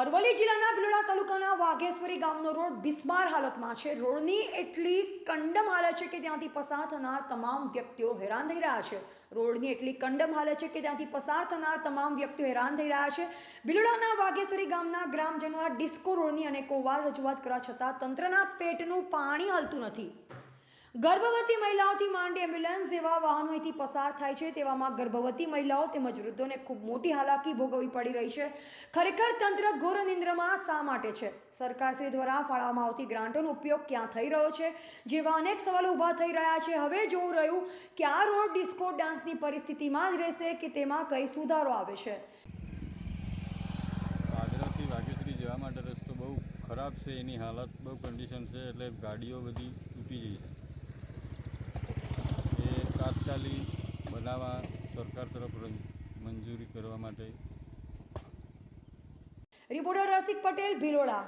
અરવલ્લી જિલ્લાના ભિલોડા તાલુકાના વાઘેશ્વરી ગામનો રોડ બિસ્માર હાલતમાં છે. રોડની એટલી કંડમ હાલત છે કે ત્યાંથી પસાર થનાર તમામ વ્યક્તિઓ હેરાન થઈ રહ્યા છે. રોડની એટલી કંડમ હાલત છે કે ત્યાંથી પસાર થનાર તમામ વ્યક્તિઓ હેરાન થઈ રહ્યા છે. ભિલોડાના વાઘેશ્વરી ગામના ગ્રામજનો આ ડિસ્કો રોડની અનેકો વાર રજૂઆત કરવા છતાં તંત્રના પેટનું પાણી હલતું નથી. ગર્ભવતી મહિલાઓથી માંડી એમ્બ્યુલન્સ જેવા વાહનો અહીંથી પસાર થાય છે. તેવામાં ગર્ભવતી મહિલાઓ તેમજ વૃદ્ધોને ખૂબ મોટી હાલાકી ભોગવવી પડી રહી છે. ખરેખર તંત્ર ઘોર નિંદ્રમાં શા માટે છે? સરકારશ્રી દ્વારા ફાળવવામાં આવતી ગ્રાન્ટોનો ઉપયોગ ક્યાં થઈ રહ્યો છે? જેવા અનેક સવાલો ઊભા થઈ રહ્યા છે. હવે જોવું રહ્યું કે આ રોડ ડિસ્કો ડાન્સની પરિસ્થિતિમાં જ રહેશે કે તેમાં કઈ સુધારો આવે છે? જવા માટે રસ્તો બહુ ખરાબ છે. એની હાલત બહુ કન્ડિશન છે. એટલે ગાડીઓ બધી તૂટી જઈ છે. તાત્કાલિક બનાવવા સરકાર તરફ મંજૂરી કરવા માટે. રિપોર્ટર રસિક પટેલ ભિલોડા.